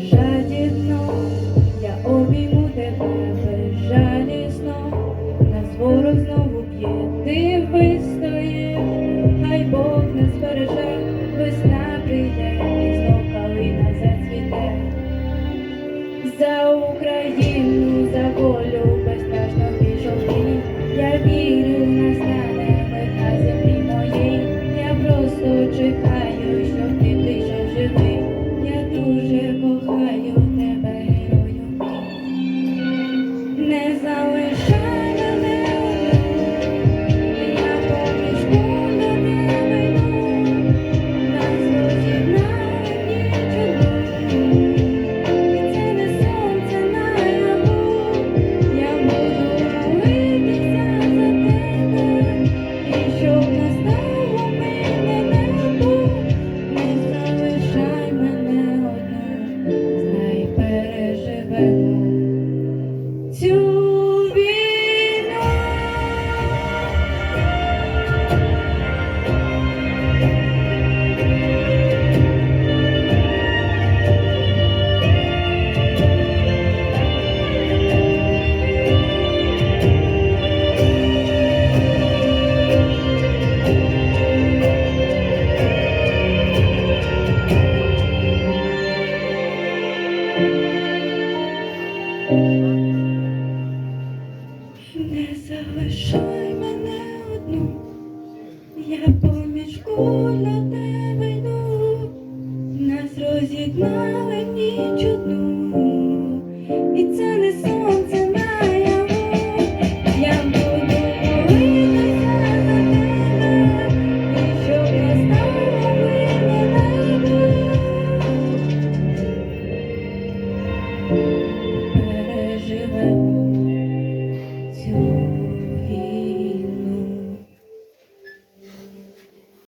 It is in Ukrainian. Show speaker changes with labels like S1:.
S1: жаді. Не залишай мене одну, я поміж куль тебе йду, нас роз'єднали ніч одну.